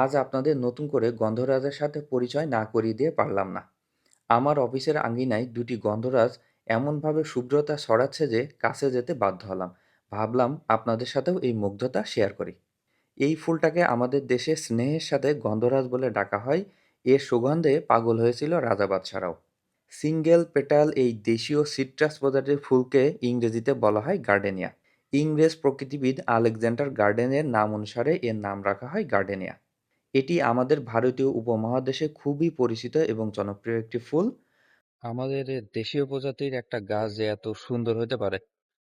আজ আপনাদের নতুন করে গন্ধরাজের সাথে পরিচয় না করিয়ে দিয়ে পারলাম না। আমার অফিসের আঙ্গিনায় দুটি গন্ধরাজ এমনভাবে শুভ্রতা ছড়াচ্ছে যে কাছে যেতে বাধ্য হলাম। ভাবলাম আপনাদের সাথেও এই মুগ্ধতা শেয়ার করি। এই ফুলটাকে আমাদের দেশে স্নেহের সাথে গন্ধরাজ বলে ডাকা হয়। এর সুগন্ধে পাগল হয়েছিল রাজা বাদশারাও। সিঙ্গেল পেটাল এই দেশীয় সিট্রাস প্রজাতির ফুলকে ইংরেজিতে বলা হয় গার্ডেনিয়া। ইংরেজ প্রকৃতিবিদ আলেকজান্ডার গার্ডেনের নাম অনুসারে এর নাম রাখা হয় গার্ডেনিয়া। এটি আমাদের ভারতীয় উপমহাদেশে খুবই পরিচিত এবং জনপ্রিয় একটি ফুল। আমাদের এ দেশীয় প্রজাতির একটা গাছ যে এত সুন্দর হতে পারে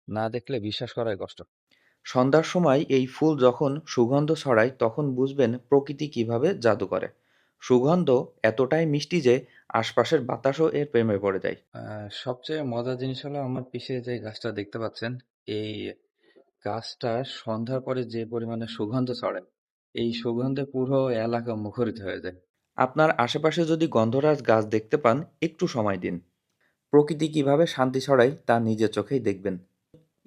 না দেখলে বিশ্বাস করাই কষ্ট। সন্ধ্যার সময় এই ফুল যখন সুগন্ধ ছড়ায় তখন বুঝবেন প্রকৃতি কীভাবে জাদু করে। সুগন্ধ এতটাই মিষ্টি যে আশপাশের বাতাসও এর প্রেমে পড়ে যায়। আহ, সবচেয়ে মজার জিনিস হলো আমার পিছে যে গাছটা দেখতে পাচ্ছেন এই গাছটা সন্ধ্যার পরে যে পরিমাণে সুগন্ধ ছড়ায় এই সুগন্ধে পুরো এলাকা মুখরিত হয়ে যায়। আপনার আশেপাশে যদি গন্ধরাজ গাছ দেখতে পান, একটু সময় দিন। প্রকৃতি কীভাবে শান্তি ছড়ায়, তা নিজের চোখেই দেখবেন।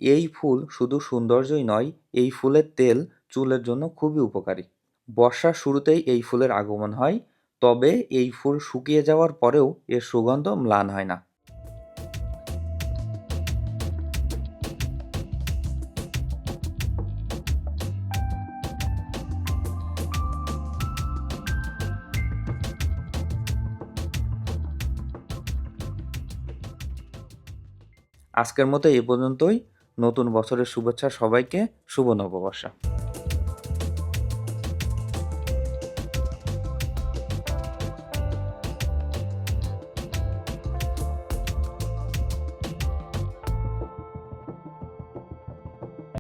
এই ফুল শুধু সৌন্দর্যই নয়, এই ফুলের তেল চুলের জন্য খুবই উপকারী। বর্ষার শুরুতেই এই ফুলের আগমন হয়, তবে এই ফুল শুকিয়ে যাওয়ার পরেও এর সুগন্ধ ম্লান হয় না। আজকের মতো এই পর্যন্তই। নতুন বছরের শুভেচ্ছা সবাইকে। শুভ নববর্ষ।